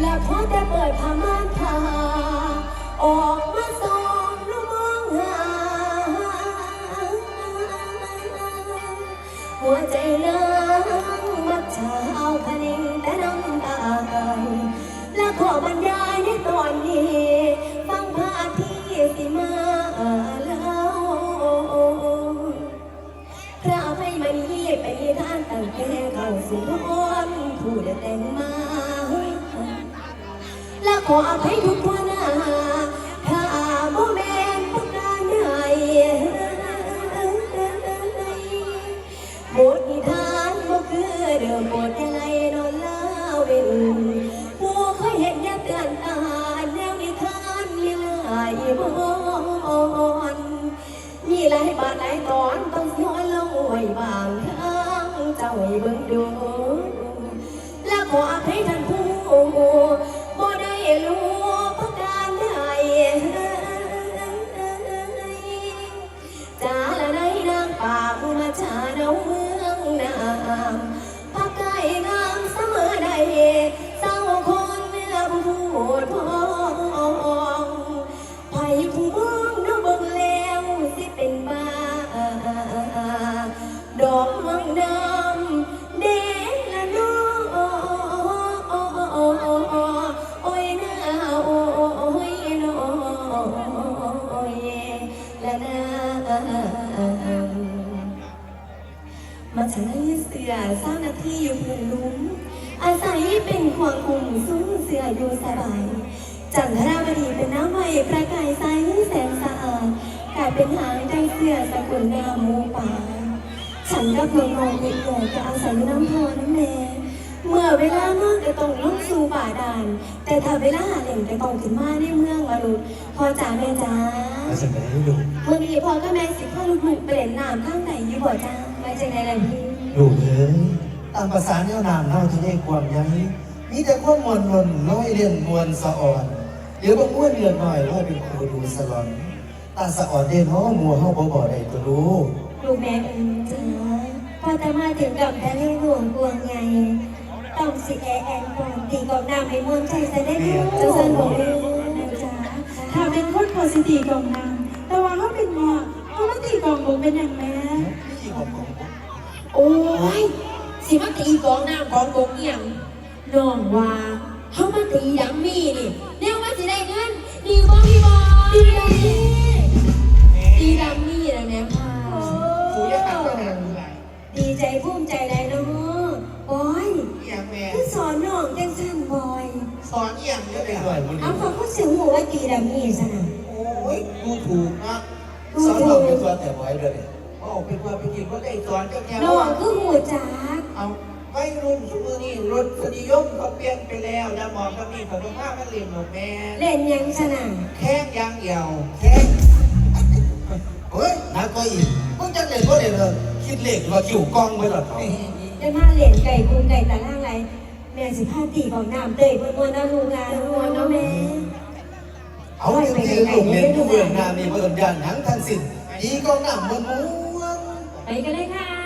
แล้วพอแต่เปิดผ้าม่านผ้าออกมาส่องแล้วมองหาหัวใจเลื่องมักเอาพะนิงแต่น้ำตาไหลและขอบรรยา ออภัยทุกท่านนะถ้าบ่แม่นประการใดบทนิทานบ่คือเดิมบทยังไงนอนลาเวนผู้เคยเห็นย่าเตือนตาแนวนิทานมีหลายบอนมีหลายบาทหลายตอนต้องย้อนลงไว้บางทางเจ้าให้เบิ่ง ปากมาชาเดาเมืองนามปักไก่งามเสมอใดเศร้าคนเนื้อผู้โหดพองไผ่ผู้มองน้องเบิ่งแล้วสิเป็นบ้าดอกมังดา เสือสร้างนาที่อยู่พื้นลุ่มอาศัยเป็นควงคุมซุ้มเสืออยู่สบาย จันทราบดีเป็นน้ำใหม่ประกายใสแสงสะอาดกลายเป็นหางใจเสือสกุลงามหมูป่า ฉันกับเพื่อนมองอีกเลยจะอาศัยน้ำพอน้ำแม่เมื่อเวลามากก็ต้องลงสู่ป่าดานแต่ถ้าเวลาหาเล่นก็ต้องขึ้นมาในเมืองวรุษพ่อจ๋าแม่จ๋ามาสังเกตให้ดูเมื่อนี้พ่อกับแม่สิพ่อลูกๆไปเล่นน้ำข้างไหนอยู่บ่จ้ามาจากไหนล่ะพี่ ดูเลยตามภาษาแนวนามเท่าที่ได้ความยั้งมีแต่ความมวลมนร้อยเรียนมวลสะอ่อนเดี๋ยวบางม้วนเรียนหน่อยว่าเป็นครูดูสลอน ตาสะอ่อนเด่นห้อมัวห้อบ่บ่ได้ก็รู้ลูกแม่เอิญจ๋าพอจะมาถึงกับทะเลหลวงกวงไงต้องสิแอแอนก่อนตีกองน้ำให้มวลใจใส่ได้ดูจะสนุกเลยนะจ๊ะถ้าเป็นคนโพสิทีกองนำแต่ว่าเขาเป็นหมอเขามาตีกองบุเป็นอย่างแม่ที่ผมผม โอ้ย สิมาตีกองน้ำกองกงเอียงน้องว่าเขามาตีดังมีนี่เดี๋ยวมาสิได้เงินดีบ่พี่บอดีดังมีดีดังมีนะแม่ค่ะครูยากก็แรงอยู่ไหนดีใจภูมิใจเลยเนาะบอยเอียงแม่คือสอนน้องจังสั้นบอย สอนเอียงเยอะเลยหน่อยวันเอานี้เขาก็สิหูว่าตีดังมีซะนะโอ้ยดูถูกนะสอนเราเป็นตัวแต่บ่อยเลย โอ้เป็นว่าเป็นจริงก็ได้สอนก็แค่น้อว่างคือหูจักเอาไม่รุ่นสมือนี่รถสนิยมเขาเปลี่ยนไปแล้วนะหมอก็มีขนมผ้ามันเรียนหมดแม่เล่นหยังซะนะแข้งยางเดียวแข้งเฮ้ยนักก็อีกมึงจะเล่นก็เล่นเลยคิดเลขว่าคิวกล้องไว้หรอเขาจะมาเล่นไก่กุงไก่ตะล่างไรแม่สิพาตีของน้ำเตยเพื่อนมวนน้ำลูกงานมวนเนาะแม่เอาจริงๆลูกเล่นผู้เบื่อหน้ามีเบื่อยันทั้งทั้งสิ้นดีก็หน้ามันม้วนไป กันเลยค่ะ